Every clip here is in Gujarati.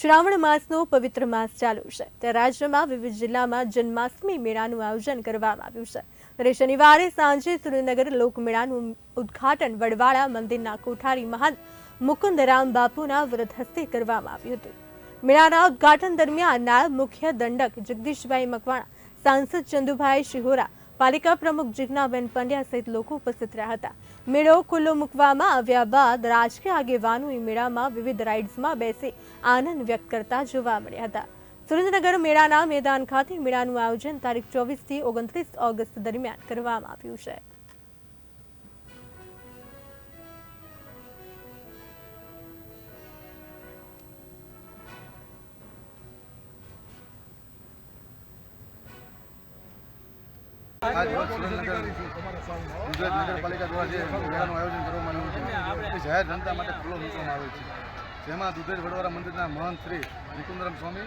શ્રાવણ માસનો પવિત્ર માસ ચાલુ છે. ત્યારે રાજ્યમાં વિવિધ જિલ્લામાં જન્માષ્ટમી મેળાનું આયોજન કરવામાં આવ્યું છે. ત્યારે શનિવારે સાંજે સુરેન્દ્રનગર લોકમેળાનું ઉદ્ઘાટન વડવાળા મંદિરના કોઠારી મહાન મુકુંદરામ બાપુના વ્રત હસ્તે કરવામાં આવ્યું હતું. મેળાના ઉદ્ઘાટન દરમિયાન નાયબ મુખ્ય દંડક જગદીશભાઈ મકવાણા, સાંસદ ચંદુભાઈ શિહોરા પાલિકા પ્રમુખ જિજ્ઞાબેન પંડ્યા સહિત લોકો ઉપસ્થિત રહ્યા હતા. મેળો ખુલ્લો મૂકવામાં આવ્યા બાદ રાજકીય આગેવાનોએ મેળામાં વિવિધ રાઇડ્સમાં બેસી આનંદ વ્યક્ત કરતા જોવા મળ્યા હતા. સુરેન્દ્રનગર મેળાના મેદાન ખાતે મેળાનું આયોજન તારીખ ચોવીસથી ઓગણત્રીસ ઓગસ્ટ દરમિયાન કરવામાં આવ્યું છે. નગરપાલિકા દ્વારા જે આયોજન કરવામાં આવ્યું છે જાહેર જનતા માટે ખુલ્લો મૂકવામાં આવે છે જેમાં દુધેજ વડવારા મંદિરના મહંત શ્રી મુકુંદરામ સ્વામી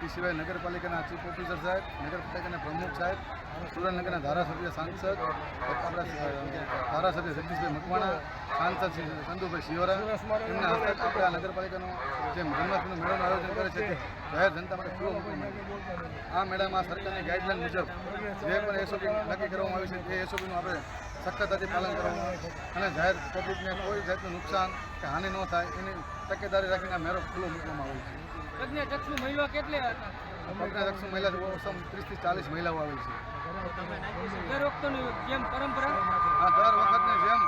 એ સિવાય નગરપાલિકાના ચીફ ઓફિસર સાહેબ નગરપાલિકાના પ્રમુખ સાહેબ સુરેન્દ્રનગરના ધારાસભ્ય સાંસદ ધારાસભ્ય જગદીશભાઈ મકવાણા સાંસદ શ્રી ચંદુભાઈ શિવરા એમના હસ્તક આપણે આ નગરપાલિકાનો જે જન્માષ્ટમીનું મેળાનું આયોજન કરે છે તે જાહેર જનતા માટે ખુલ્લો મૂકવામાં આ મેળામાં સરકારની ગાઈડલાઇન મુજબ જે પણ એસઓપી નક્કી કરવામાં આવી છે તે એસઓપીનું આપણે સખતતાથી પાલન કરવાનું અને જાહેર પબ્લિકને કોઈ જાતનું નુકસાન કે હાનિ ન થાય એની તકેદારી રાખીને આ મેળો ખુલ્લો મૂકવામાં આવે છે. મહિલા કેટલી દક્ષિણ મહિલા ત્રીસથી ચાલીસ મહિલાઓ આવે છે. દર વખતની જેમ પરંપરા? આ દર વખતની જેમ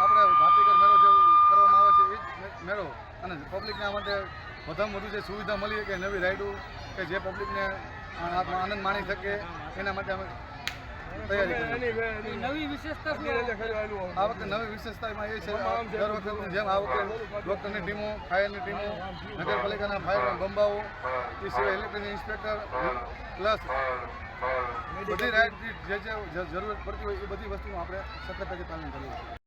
આપણે ભાતીગર મેળો જેવું કરવામાં આવે છે એ જ મે- મેળો અને પબ્લિકને આ માટે વધારેમાં વધુ જે સુવિધા મળી કે નવી રાઇડો કે જે પબ્લિકને આનંદ માણી શકે એના માટે અમે તૈયારી કરી નવી વિશેષતા આ વખતે નવી વિશેષતા એમાં એ છે દર વખતની જેમ આ વખતે ડૉક્ટરની ટીમો ફાયરની ટીમો નગરપાલિકાના ફાયર બંબાઓ એ સિવાય ઇલેક્ટ્રિક ઇન્સ્પેક્ટર પ્લસ બધી રાઇડની જે જે જરૂરત પડતી હોય એ બધી વસ્તુનું આપણે સખતતાથી પાલન કરીએ છીએ.